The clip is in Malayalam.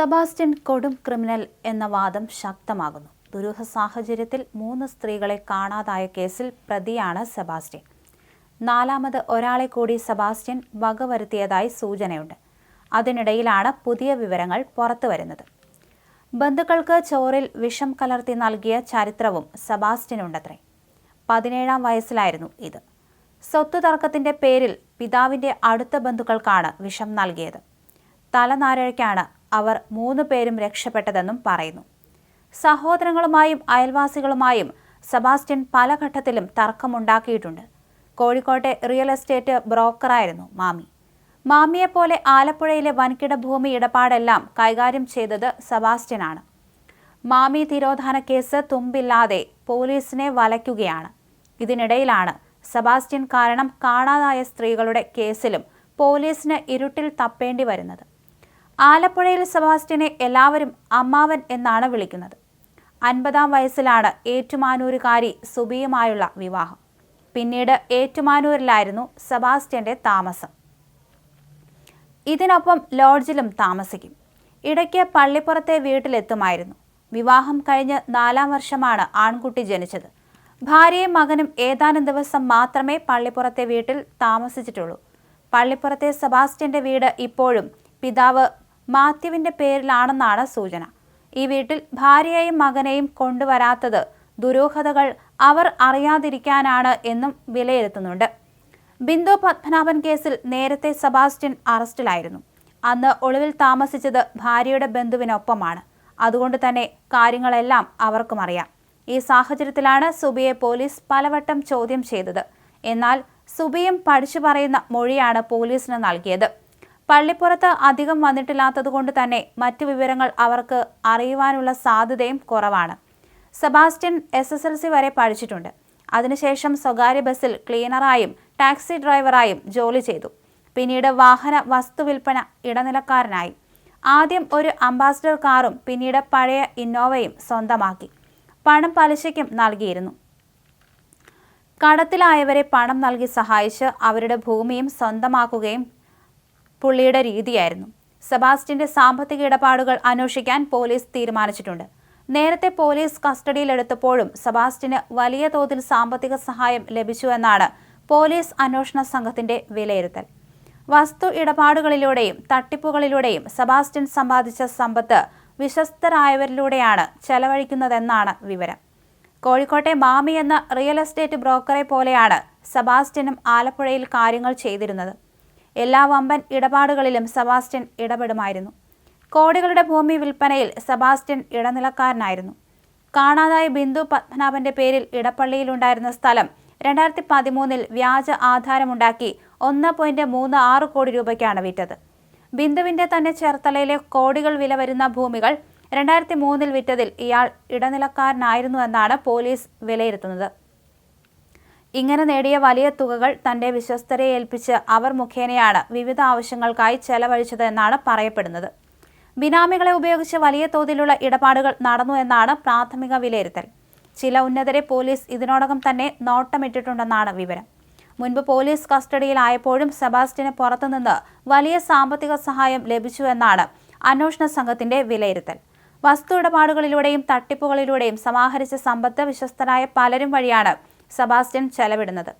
സെബാസ്റ്റ്യൻ കൊടും ക്രിമിനൽ എന്ന വാദം ശക്തമാകുന്നു. ദുരൂഹ സാഹചര്യത്തിൽ മൂന്ന് സ്ത്രീകളെ കാണാതായ കേസിൽ പ്രതിയാണ് സെബാസ്റ്റ്യൻ. നാലാമത് ഒരാളെ കൂടി സെബാസ്റ്റ്യൻ വകവരുത്തിയതായി സൂചനയുണ്ട്. അതിനിടയിലാണ് പുതിയ വിവരങ്ങൾ പുറത്തു വരുന്നത്. ബന്ധുക്കൾക്ക് ചോറിൽ വിഷം കലർത്തി നൽകിയ ചരിത്രവും സെബാസ്റ്റ്യനുണ്ടത്രേ. പതിനേഴാം വയസ്സിലായിരുന്നു ഇത്. സ്വത്ത് തർക്കത്തിന്റെ പേരിൽ പിതാവിന്റെ അടുത്ത ബന്ധുക്കൾക്കാണ് വിഷം നൽകിയത്. തലനാരഴയ്ക്കാണ് അവർ മൂന്ന് പേരും രക്ഷപ്പെട്ടതെന്നും പറയുന്നു. സഹോദരങ്ങളുമായും അയൽവാസികളുമായും സെബാസ്റ്റ്യൻ പല ഘട്ടത്തിലും തർക്കമുണ്ടാക്കിയിട്ടുണ്ട്. കോഴിക്കോട്ടെ റിയൽ എസ്റ്റേറ്റ് ബ്രോക്കറായിരുന്നു മാമി. മാമിയെപ്പോലെ ആലപ്പുഴയിലെ വൻകിട ഭൂമി ഇടപാടെല്ലാം കൈകാര്യം ചെയ്തത് സെബാസ്റ്റ്യനാണ്. മാമി തിരോധാന കേസ് തുമ്പില്ലാതെ പോലീസിനെ വലയ്ക്കുകയാണ്. ഇതിനിടയിലാണ് സെബാസ്റ്റ്യൻ കാരണം കാണാതായ സ്ത്രീകളുടെ കേസിലും പോലീസിന് ഇരുട്ടിൽ തപ്പേണ്ടി വരുന്നത്. ആലപ്പുഴയിൽ സെബാസ്റ്റ്യനെ എല്ലാവരും അമ്മാവൻ എന്നാണ് വിളിക്കുന്നത്. അൻപതാം വയസ്സിലാണ് ഏറ്റുമാനൂരുകാരി സുബിയുമായുള്ള വിവാഹം. പിന്നീട് ഏറ്റുമാനൂരിലായിരുന്നു സെബാസ്റ്റ്യന്റെ താമസം. ഇതിനൊപ്പം ലോഡ്ജിലും താമസിക്കും. ഇടയ്ക്ക് പള്ളിപ്പുറത്തെ വീട്ടിലെത്തുമായിരുന്നു. വിവാഹം കഴിഞ്ഞ് നാലാം വർഷമാണ് ആൺകുട്ടി ജനിച്ചത്. ഭാര്യയും മകനും ഏതാനും ദിവസം മാത്രമേ പള്ളിപ്പുറത്തെ വീട്ടിൽ താമസിച്ചിട്ടുള്ളൂ. പള്ളിപ്പുറത്തെ സെബാസ്റ്റ്യന്റെ വീട് ഇപ്പോഴും പിതാവ് മാത്യുവിന്റെ പേരിലാണെന്നാണ് സൂചന. ഈ വീട്ടിൽ ഭാര്യയെയും മകനെയും കൊണ്ടുവരാത്തത് ദുരൂഹതകൾ അവർ അറിയാതിരിക്കാനാണ് എന്നും വിലയിരുത്തുന്നുണ്ട്. ബിന്ദു പത്മനാഭൻ കേസിൽ നേരത്തെ സെബാസ്റ്റ്യൻ അറസ്റ്റിലായിരുന്നു. അന്ന് ഒളിവിൽ താമസിച്ചത് ഭാര്യയുടെ ബന്ധുവിനൊപ്പമാണ്. അതുകൊണ്ട് തന്നെ കാര്യങ്ങളെല്ലാം അവർക്കും അറിയാം. ഈ സാഹചര്യത്തിലാണ് സുബിയെ പോലീസ് പലവട്ടം ചോദ്യം ചെയ്തത്. എന്നാൽ സുബിയും പഠിച്ചു പറയുന്ന മൊഴിയാണ് പോലീസിന് നൽകിയത്. പള്ളിപ്പുറത്ത് അധികം വന്നിട്ടില്ലാത്തതുകൊണ്ട് തന്നെ മറ്റു വിവരങ്ങൾ അവർക്ക് അറിയുവാനുള്ള സാധ്യതയും കുറവാണ്. Sebastian S S L C വരെ പഠിച്ചിട്ടുണ്ട്. അതിനുശേഷം സ്വകാര്യ ബസ്സിൽ ക്ലീനറായും ടാക്സി ഡ്രൈവറായും ജോലി ചെയ്തു. പിന്നീട് വാഹന വസ്തുവിൽപ്പന ഇടനിലക്കാരനായി. ആദ്യം ഒരു അംബാസഡർ കാറും പിന്നീട് പഴയ ഇന്നോവയും സ്വന്തമാക്കി. പണം പലിശയ്ക്കും നൽകിയിരുന്നു. കടത്തിലായവരെ പണം നൽകി സഹായിച്ച് അവരുടെ ഭൂമിയും സ്വന്തമാക്കുകയും പുള്ളിയുടെ രീതിയായിരുന്നു. സെബാസ്റ്റ്യന്റെ സാമ്പത്തിക ഇടപാടുകൾ അന്വേഷിക്കാൻ പോലീസ് തീരുമാനിച്ചിട്ടുണ്ട്. നേരത്തെ പോലീസ് കസ്റ്റഡിയിലെടുത്തപ്പോഴും സെബാസ്റ്റ്യന് വലിയ തോതിൽ സാമ്പത്തിക സഹായം ലഭിച്ചുവെന്നാണ് പോലീസ് അന്വേഷണ സംഘത്തിന്റെ വിലയിരുത്തൽ. വസ്തു ഇടപാടുകളിലൂടെയും തട്ടിപ്പുകളിലൂടെയും സെബാസ്റ്റ്യൻ സമ്പാദിച്ച സമ്പത്ത് വിശ്വസ്തരായവരിലൂടെയാണ് ചെലവഴിക്കുന്നതെന്നാണ് വിവരം. കോഴിക്കോട്ടെ മാമി എന്ന റിയൽ എസ്റ്റേറ്റ് ബ്രോക്കറെ പോലെയാണ് സെബാസ്റ്റ്യനും ആലപ്പുഴയിൽ കാര്യങ്ങൾ ചെയ്തിരുന്നത്. എല്ലാ വമ്പൻ ഇടപാടുകളിലും സെബാസ്റ്റ്യൻ ഇടപെടുമായിരുന്നു. കോടികളുടെ ഭൂമി വിൽപ്പനയിൽ സെബാസ്റ്റ്യൻ ഇടനിലക്കാരനായിരുന്നു. കാണാതായ ബിന്ദു പത്മനാഭന്റെ പേരിൽ ഇടപ്പള്ളിയിലുണ്ടായിരുന്ന സ്ഥലം രണ്ടായിരത്തി പതിമൂന്നിൽ വ്യാജ ആധാരമുണ്ടാക്കി ഒന്ന് പോയിന്റ് മൂന്ന് ആറ് കോടി രൂപയ്ക്കാണ് വിറ്റത്. ബിന്ദുവിന്റെ തന്നെ ചേർത്തലയിലെ കോടികൾ വില വരുന്ന ഭൂമികൾ രണ്ടായിരത്തി മൂന്നിൽ വിറ്റതിൽ ഇയാൾ ഇടനിലക്കാരനായിരുന്നു എന്നാണ് പോലീസ് വിലയിരുത്തുന്നത്. ഇങ്ങനെ നേടിയ വലിയ തുകകൾ തന്റെ വിശ്വസ്തരെ ഏൽപ്പിച്ച് അവർ മുഖേനയാണ് വിവിധ ആവശ്യങ്ങൾക്കായി ചെലവഴിച്ചത് എന്നാണ് പറയപ്പെടുന്നത്. ബിനാമികളെ ഉപയോഗിച്ച് വലിയ തോതിലുള്ള ഇടപാടുകൾ നടന്നു എന്നാണ് പ്രാഥമിക വിലയിരുത്തൽ. ചില ഉന്നതരെ പോലീസ് ഇതിനോടകം തന്നെ നോട്ടമിട്ടിട്ടുണ്ടെന്നാണ് വിവരം. മുൻപ് പോലീസ് കസ്റ്റഡിയിലായപ്പോഴും സെബാസ്റ്റിന് പുറത്തുനിന്ന് വലിയ സാമ്പത്തിക സഹായം ലഭിച്ചു എന്നാണ് അന്വേഷണ സംഘത്തിന്റെ വിലയിരുത്തൽ. വസ്തു ഇടപാടുകളിലൂടെയും തട്ടിപ്പുകളിലൂടെയും സമാഹരിച്ച സമ്പത്ത് വിശ്വസ്തരായ പലരും വഴിയാണ് സെബാസ്റ്റ്യൻ ചെലവിടുന്നത്